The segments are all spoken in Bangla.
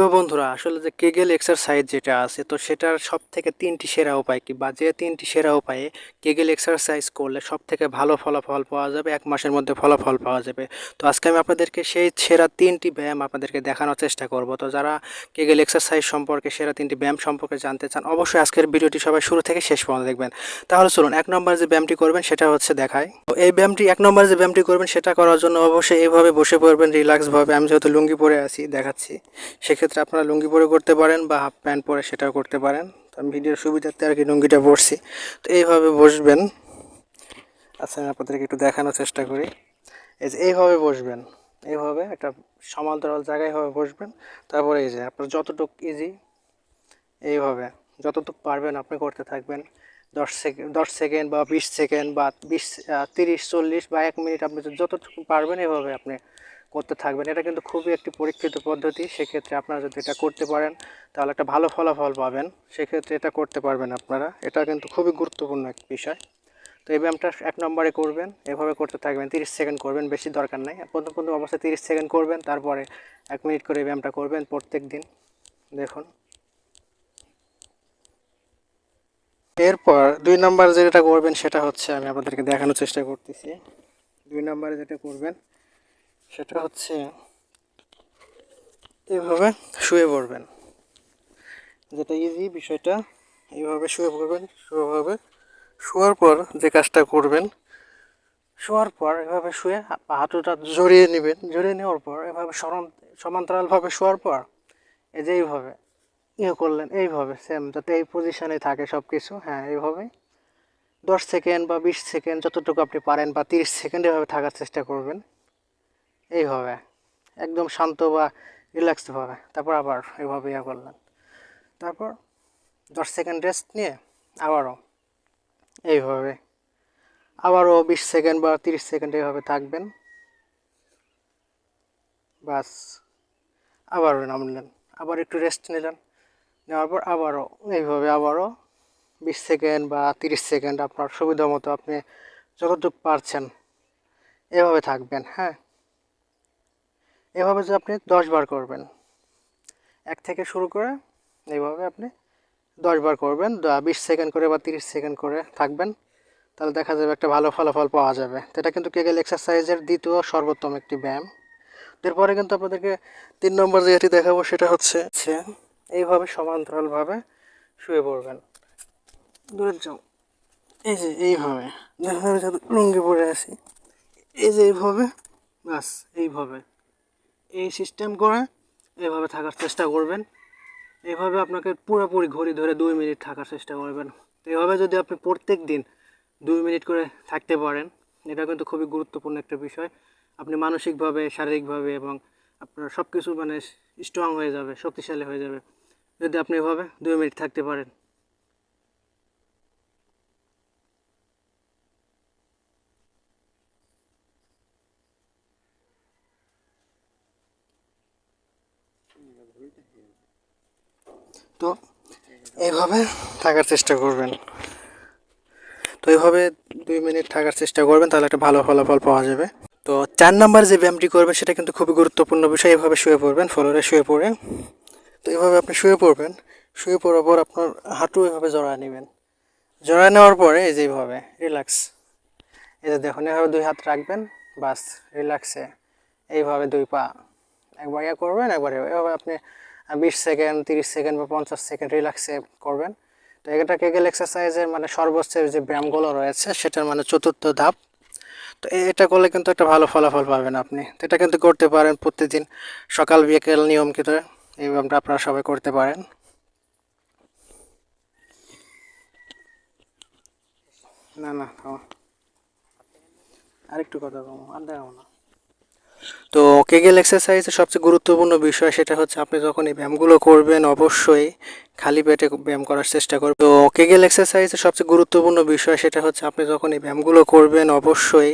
তো বন্ধুরা, আসলে যে কেগেল এক্সারসাইজ যেটা আছে, তো সেটার সব থেকে তিনটি সেরা উপায় কি? বা যে তিনটি সেরা উপায়ে কেগেল এক্সারসাইজ করলে সব থেকে ভালো ফলাফল পাওয়া যাবে, এক মাসের মধ্যে ফলাফল পাওয়া যাবে। তো আজকে আমি আপনাদেরকে সেই সেরা তিনটি ব্যায়াম আপনাদেরকে দেখানোর চেষ্টা করব। তো যারা কেগেল এক্সারসাইজ সম্পর্কে, সেরা তিনটি ব্যায়াম সম্পর্কে জানতে চান, অবশ্যই আজকের ভিডিওটি সবাই শুরু থেকে শেষ পর্যন্ত দেখবেন। তাহলে চলুন, এক নম্বর যে ব্যায়ামটি করবেন, সেটা হচ্ছে দেখায় তো এই ব্যায়ামটি, এক নম্বর যে ব্যায়ামটি করবেন, সেটা করার জন্য অবশ্যই এইভাবে বসে পড়বেন, রিল্যাক্সভাবে। আমি যেহেতু লুঙ্গি পরে আছি, দেখাচ্ছি। সেক্ষেত্রে আপনারা লুঙ্গি পরে করতে পারেন বা হাফ প্যান্ট পরে সেটাও করতে পারেন। তো আমি ভিডিওর সুবিধার্থে আর কি লুঙ্গিটা পরছি। তো এইভাবে বসবেন। আচ্ছা আমি আপনাদেরকে একটু দেখানোর চেষ্টা করি। এই যে এইভাবে বসবেন। এইভাবে একটা সমান্তরাল জায়গায় এইভাবে বসবেন। তারপরে এই যে আপনার যতটুকু ইজি এইভাবে। যতটুকু পারবেন আপনি করতে থাকবেন। দশ সেকেন্ড দশ সেকেন্ড বা বিশ সেকেন্ড বা বিশ তিরিশ, চল্লিশ বা এক মিনিট আপনি যতটুকু পারবেন এভাবে আপনি করতে থাকবেন। এটা কিন্তু খুবই একটি পরীক্ষিত পদ্ধতি। সেক্ষেত্রে আপনারা যদি এটা করতে পারেন, তাহলে একটা ভালো ফলাফল পাবেন। সেক্ষেত্রে এটা করতে পারবেন আপনারা। এটা কিন্তু খুবই গুরুত্বপূর্ণ এক বিষয়। তো এই ব্যায়ামটা এক নম্বরে করবেন, এভাবে করতে থাকবেন। তিরিশ সেকেন্ড করবেন, বেশি দরকার নেই। প্রথম প্রথম অবস্থায় তিরিশ সেকেন্ড করবেন, তারপরে এক মিনিট করে এই ব্যায়ামটা করবেন প্রত্যেক দিন। দেখুন। এরপর দুই নম্বর যেটা করবেন সেটা হচ্ছে আমি আপনাদেরকে দেখানোর চেষ্টা করতেছি। দুই নম্বরে যেটা করবেন সেটা হচ্ছে এইভাবে শুয়ে পড়বেন। যেটা ইজি বিষয়টা এইভাবে শুয়ে পড়বেন শুয়েভাবে শোয়ার পর যে কাজটা করবেন, শোয়ার পর এভাবে শুয়ে হাঁটুটা জড়িয়ে নেবেন। জড়িয়ে নেওয়ার পর এভাবে সমান্তরালভাবে শোয়ার পর, এই যে এইভাবে ইয়ে করলেন, এইভাবে সেম যাতে এই পজিশনে থাকে সব কিছু হ্যাঁ এইভাবে দশ সেকেন্ড বা বিশ সেকেন্ড যতটুকু আপনি পারেন বা তিরিশ সেকেন্ড এভাবে থাকার চেষ্টা করবেন। এইভাবে। একদম শান্ত বা রিল্যাক্সডভাবে তারপর আবার এইভাবে ইয়ে করলেন। তারপর দশ সেকেন্ড রেস্ট নিয়ে আবারও এইভাবে, আবারও বিশ সেকেন্ড বা তিরিশ সেকেন্ড এইভাবে থাকবেন। বাস আবারও নামলেন। আবার একটু রেস্ট নিলেন। নেওয়ার পর আবারও এইভাবে আবারও বিশ সেকেন্ড বা তিরিশ সেকেন্ড আপনার সুবিধা মতো আপনি যতটুকু পারছেন। এভাবে থাকবেন হ্যাঁ। এভাবে যে আপনি দশ বার করবেন। এক থেকে শুরু করে এইভাবে আপনি দশ বার করবেন বিশ সেকেন্ড করে বা তিরিশ সেকেন্ড করে থাকবেন। তাহলে দেখা যাবে একটা ভালো ফলাফল পাওয়া যাবে। তো এটা কিন্তু কেগেল এক্সারসাইজের দ্বিতীয় সর্বোত্তম একটি ব্যায়াম। এরপরে কিন্তু আপনাদেরকে তিন নম্বর যেটি দেখাবো সেটা হচ্ছে এইভাবে সমান্তরালভাবে শুয়ে পড়বেন। দূরে যাও এই যে এইভাবে। লুঙ্গি পরে আছি। এই যে এইভাবে বাস এইভাবে। এই সিস্টেম করে এভাবে থাকার চেষ্টা করবেন। এভাবে আপনাকে পুরোপুরি ঘড়ি ধরে দুই মিনিট থাকার চেষ্টা করবেন। এভাবে যদি আপনি প্রত্যেক দিন দুই মিনিট করে থাকতে পারেন, এটা কিন্তু খুবই গুরুত্বপূর্ণ একটা বিষয়। আপনি মানসিকভাবে, শারীরিকভাবে এবং আপনার সব কিছু মানে স্ট্রং হয়ে যাবে, শক্তিশালী হয়ে যাবে। যদি আপনি এভাবে দুই মিনিট থাকতে পারেন। তো এইভাবে থাকার চেষ্টা করবেন। তো এইভাবে দুই মিনিট থাকার চেষ্টা করবেন, তাহলে একটা ভালো ফলাফল পাওয়া যাবে। তো চার নাম্বার যে ব্যায়ামটি করবেন, সেটা কিন্তু খুবই গুরুত্বপূর্ণ বিষয়। এভাবে শুয়ে পড়বেন, ফলোরে শুয়ে পড়ে। তো এভাবে আপনি শুয়ে পড়বেন। শুয়ে পড়ার পর আপনার হাঁটু এভাবে জড়ায় নেবেন। জড়ায় নেওয়ার পরে এই যে এইভাবে রিল্যাক্স এই যে দেখুন, এভাবে দুই হাত রাখবেন, বাস রিল্যাক্সে এইভাবে দুই পা একবার ইয়ে করবেন, একবার এভাবে। আপনি বিশ সেকেন্ড, তিরিশ সেকেন্ড বা পঞ্চাশ সেকেন্ড রিল্যাক্সে করবেন। তো এটা কেগেল এক্সারসাইজের মানে সর্বোচ্চ যে ব্যায়ামগুলো রয়েছে, সেটার মানে চতুর্থ ধাপ। তো এটা করলে কিন্তু একটা ভালো ফলাফল পাবেন আপনি। তো এটা কিন্তু করতে পারেন প্রতিদিন সকাল বিকেল নিয়মিত এই ব্যায়ামটা আপনারা সবাই করতে পারেন। না না আরেকটু কথা কম আর দেখাবো না। তো কেগেল এক্সারসাইজের সবচেয়ে গুরুত্বপূর্ণ বিষয় সেটা হচ্ছে আপনি যখন এই ব্যায়ামগুলো করবেন, অবশ্যই খালি পেটে ব্যায়াম করার চেষ্টা করবেন। তো কেগেল এক্সারসাইজের সবচেয়ে গুরুত্বপূর্ণ বিষয় সেটা হচ্ছে আপনি যখন এই ব্যায়ামগুলো করবেন, অবশ্যই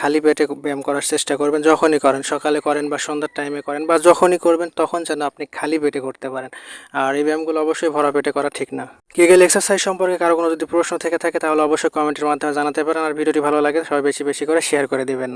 খালি পেটে ব্যায়াম করার চেষ্টা করবেন, যখনই করেন, সকালে করেন বা সন্ধ্যার টাইমে করেন বা যখনই করবেন, তখন যেন আপনি খালি পেটে করতে পারেন। আর এই ব্যায়ামগুলো অবশ্যই ভরা পেটে করা ঠিক না। কেগেল এক্সারসাইজ সম্পর্কে কারও কোনো যদি প্রশ্ন থেকে থাকে, তাহলে অবশ্যই কমেন্টের মাধ্যমে জানাতে পারেন। আর ভিডিওটি ভালো লাগে, সবাই বেশি বেশি করে শেয়ার করে দেবেন।